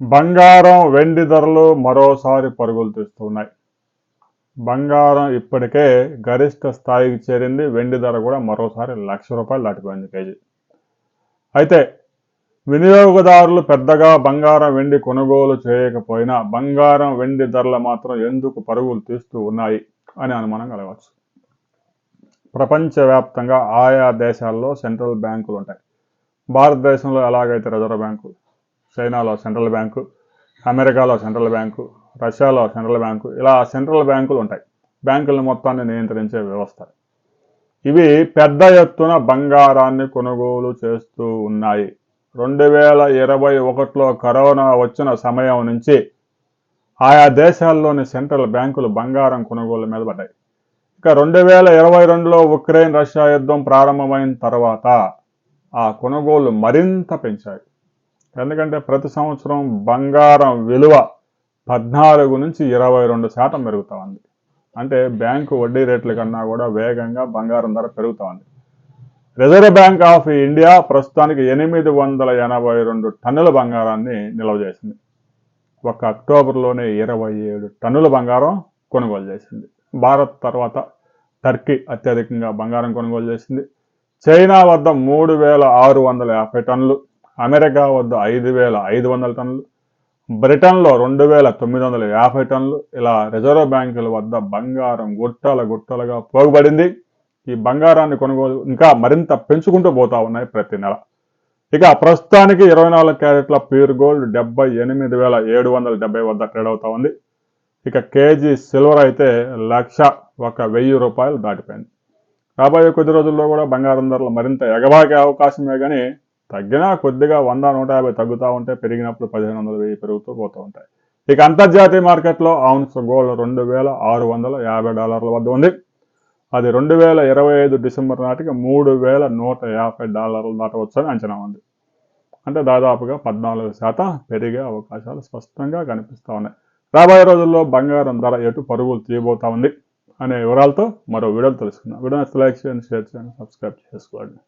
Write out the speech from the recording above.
బంగారం వెండి ధరలు మరోసారి పరుగులు తీస్తున్నాయి బంగారం ఇప్పటికే గరిష్ట స్థాయికి చేరింది. వెండి ధర కూడా మరోసారి లక్ష రూపాయలు దాటిపోయింది కేజీ. అయితే వినియోగదారులు పెద్దగా బంగారం వెండి కొనుగోలు చేయకపోయినా బంగారం వెండి ధరలు మాత్రం ఎందుకు పరుగులు తీస్తూ ఉన్నాయి అని అనుమానం కలగవచ్చు. ప్రపంచవ్యాప్తంగా ఆయా దేశాల్లో సెంట్రల్ బ్యాంకులు ఉంటాయి. భారతదేశంలో ఎలాగైతే రిజర్వ్ బ్యాంకు చైనాలో సెంట్రల్ బ్యాంకు అమెరికాలో సెంట్రల్ బ్యాంకు రష్యాలో సెంట్రల్ బ్యాంకు ఇలా సెంట్రల్ బ్యాంకులు ఉంటాయి. బ్యాంకులను మొత్తాన్ని నియంత్రించే వ్యవస్థ. ఇవి పెద్ద ఎత్తున బంగారాన్ని కొనుగోలు చేస్తూ ఉన్నాయి. రెండు వేల ఇరవై ఒకటిలో కరోనా వచ్చిన సమయం నుంచి ఆయా దేశాల్లోని సెంట్రల్ బ్యాంకులు బంగారం కొనుగోలు మీద పడ్డాయి. ఇక రెండు వేల ఇరవై రెండులో ఉక్రెయిన్ రష్యా యుద్ధం ప్రారంభమైన తర్వాత ఆ కొనుగోలు మరింత పెంచాయి. ఎందుకంటే ప్రతి సంవత్సరం బంగారం విలువ పద్నాలుగు నుంచి ఇరవై రెండు శాతం పెరుగుతూ ఉంది. అంటే బ్యాంకు వడ్డీ రేట్ల కన్నా కూడా వేగంగా బంగారం ధర పెరుగుతూ ఉంది. రిజర్వ్ బ్యాంక్ ఆఫ్ ఇండియా ప్రస్తుతానికి ఎనిమిది వందల ఎనభై రెండు టన్నుల బంగారాన్ని నిల్వ చేసింది. ఒక అక్టోబర్లోనే ఇరవై ఏడు టన్నుల బంగారం కొనుగోలు చేసింది. భారత్ తర్వాత టర్కీ అత్యధికంగా బంగారం కొనుగోలు చేసింది. చైనా వద్ద మూడు వేల ఆరు వందల యాభై టన్నులు అమెరికా వద్ద ఐదు వేల ఐదు వందల టన్నులు బ్రిటన్లో రెండు వేల తొమ్మిది వందల యాభై టన్నులు ఇలా రిజర్వ్ బ్యాంకుల వద్ద బంగారం గుట్టల గుట్టలుగా పోగుబడింది. ఈ బంగారాన్ని కొనుగోలు ఇంకా మరింత పెంచుకుంటూ పోతా ఉన్నాయి ప్రతి నెల. ఇక ప్రస్తుతానికి ఇరవై నాలుగు క్యారెట్ల ప్యూర్ గోల్డ్ డెబ్బై ఎనిమిది వేల ఏడు వందల డెబ్బై వద్ద ట్రేడ్ అవుతా ఉంది. ఇక కేజీ సిల్వర్ అయితే లక్ష ఒక వెయ్యి రూపాయలు దాటిపోయింది. రాబోయే కొద్ది రోజుల్లో కూడా బంగారం ధరలు మరింత ఎగబాకే అవకాశమే కానీ తగ్గినా కొద్దిగా వంద నూట యాభై తగ్గుతూ ఉంటే పెరిగినప్పుడు పదిహేను వందల వెయ్యి పెరుగుతూ పోతూ ఉంటాయి. ఇక అంతర్జాతీయ మార్కెట్లో అవున్స్ గోల్డ్ రెండు వేల ఆరు వందల యాభై డాలర్ల వద్ద ఉంది. అది రెండు వేల ఇరవై ఐదు డిసెంబర్ నాటికి మూడు వేల నూట యాభై డాలర్లు దాటవచ్చని అంచనా ఉంది. అంటే దాదాపుగా పద్నాలుగు శాతం పెరిగే అవకాశాలు స్పష్టంగా కనిపిస్తూ ఉన్నాయి. రాబోయే రోజుల్లో బంగారం ధర ఎటు పరుగులు తీయబోతా ఉంది అనే వివరాలతో మరో వీడియోలు తెలుసుకుందాం. వీడియో లైక్ చేయండి షేర్ చేయండి సబ్స్క్రైబ్ చేసుకోండి.